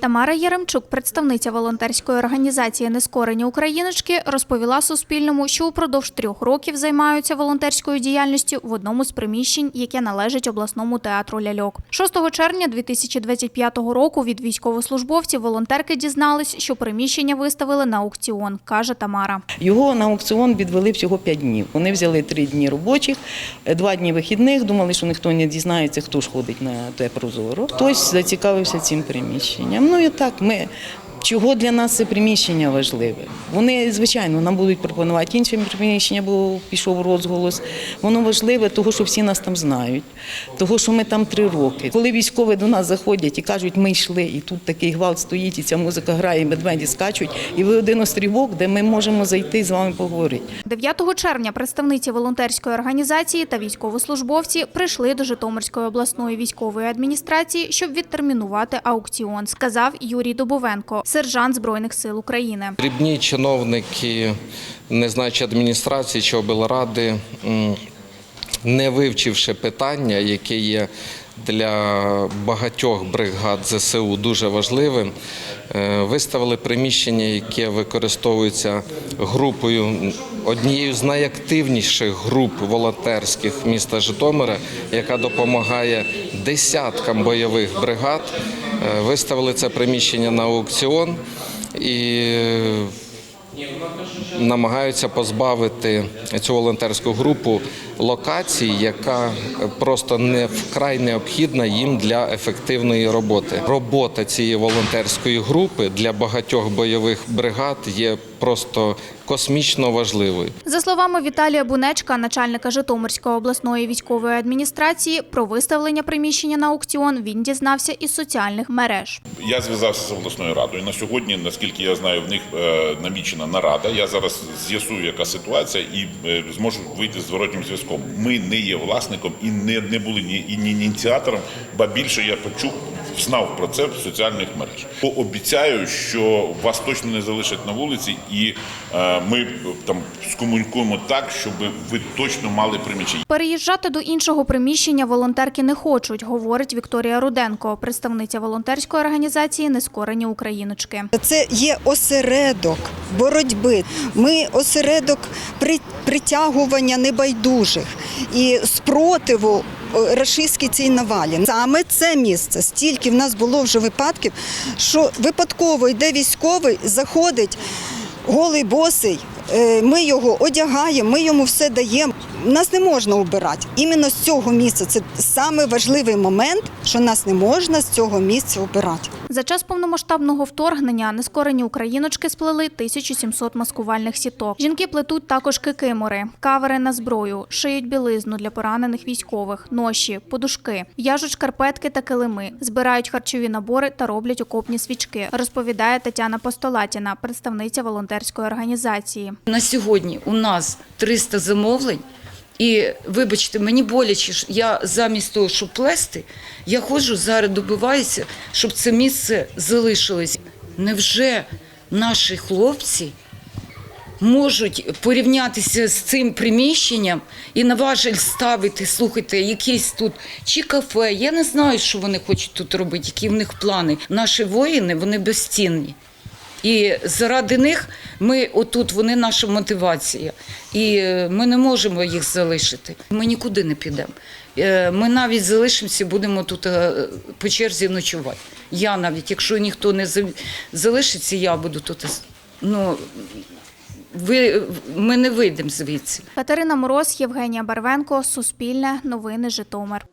Тамара Яремчук, представниця волонтерської організації Нескорені Україночки, розповіла Суспільному, що упродовж трьох років займаються волонтерською діяльністю в одному з приміщень, яке належить обласному театру ляльок. 6 червня 2025 року від військовослужбовців волонтерки дізнались, що приміщення виставили на аукціон, каже Тамара. Його на аукціон відвели всього 5 днів. Вони взяли 3 дні робочих, 2 дні вихідних, думали, що ніхто не дізнається, хто ж ходить на те прозоро. Хтось зацікавився цим приміщенням. Ну і так, ми. Чого для нас це приміщення важливе? Вони, звичайно, нам будуть пропонувати інші приміщення, бо пішов розголос. Воно важливе, того, що всі нас там знають, того, що ми там три роки. Коли військові до нас заходять і кажуть, ми йшли, і тут такий гвалт стоїть, і ця музика грає, і медведі скачуть, і ви один острівок, де ми можемо зайти і з вами поговорити. 9 червня представниці волонтерської організації та військовослужбовці прийшли до Житомирської обласної військової адміністрації, щоб відтермінувати аукціон, сказав Юрій Добовенко, сержант Збройних сил України. Дрібні чиновники, не знаючи адміністрації чи облради, не вивчивши питання, яке є для багатьох бригад ЗСУ дуже важливим, е, виставили приміщення, яке використовується групою однією з найактивніших груп волонтерських міста Житомира, яка допомагає десяткам бойових бригад. Е, Виставили це приміщення на аукціон і намагаються позбавити цю волонтерську групу локації, яка просто не вкрай необхідна їм для ефективної роботи. Робота цієї волонтерської групи для багатьох бойових бригад є просто космічно важливою. За словами Віталія Бунечка, начальника Житомирської обласної військової адміністрації, про виставлення приміщення на аукціон він дізнався із соціальних мереж. Я зв'язався з обласною радою. На сьогодні, наскільки я знаю, в них е, намічена нарада. Я зараз з'ясую, яка ситуація, і е, зможу вийти з зворотнім зв'язком. Ми не є власником і не, не були ні, і ні ініціатором, ба більше я почув. Знав про це в соціальних мережах. Обіцяю, що вас точно не залишать на вулиці, і е, ми там скомунікуємо так, щоб ви точно мали приміщення. Переїжджати до іншого приміщення волонтерки не хочуть, говорить Вікторія Руденко, представниця волонтерської організації Нескорені Україночки. Це є осередок боротьби. Ми осередок при- притягування небайдужих і спротиву рашистській цій навалі. Саме це місце. Стільки в нас було вже випадків, що випадково йде військовий, заходить голий босий. е, Ми його одягаємо, ми йому все даємо. Нас не можна обирати. Іменно з цього місця це саме важливий момент, що нас не можна з цього місця обирати. За час повномасштабного вторгнення нескорені україночки сплели 1700 маскувальних сіток. Жінки плетуть також кикимори, кавери на зброю, шиють білизну для поранених військових, ноші, подушки, в'яжуть шкарпетки та килими, збирають харчові набори та роблять окопні свічки, розповідає Тетяна Постолатіна, представниця волонтерської організації. На сьогодні у нас 300 замовлень. І вибачте, мені боляче, я замість того, щоб плести, я ходжу зараз добиваюся, щоб це місце залишилось. Невже наші хлопці можуть порівнятися з цим приміщенням і на важель ставити, слухайте, якийсь тут чи кафе? Я не знаю, що вони хочуть тут робити, які в них плани. Наші воїни вони безцінні. І заради них ми отут, вони наша мотивація. І е, ми не можемо їх залишити. Ми нікуди не підемо. Е, Ми навіть залишимося, будемо тут е, по черзі ночувати. Я навіть, якщо ніхто не залишиться, я буду тут. Ну, ви, ми не вийдемо звідси. Катерина Мороз, Євгенія Барвенко, Суспільне, Новини Житомир.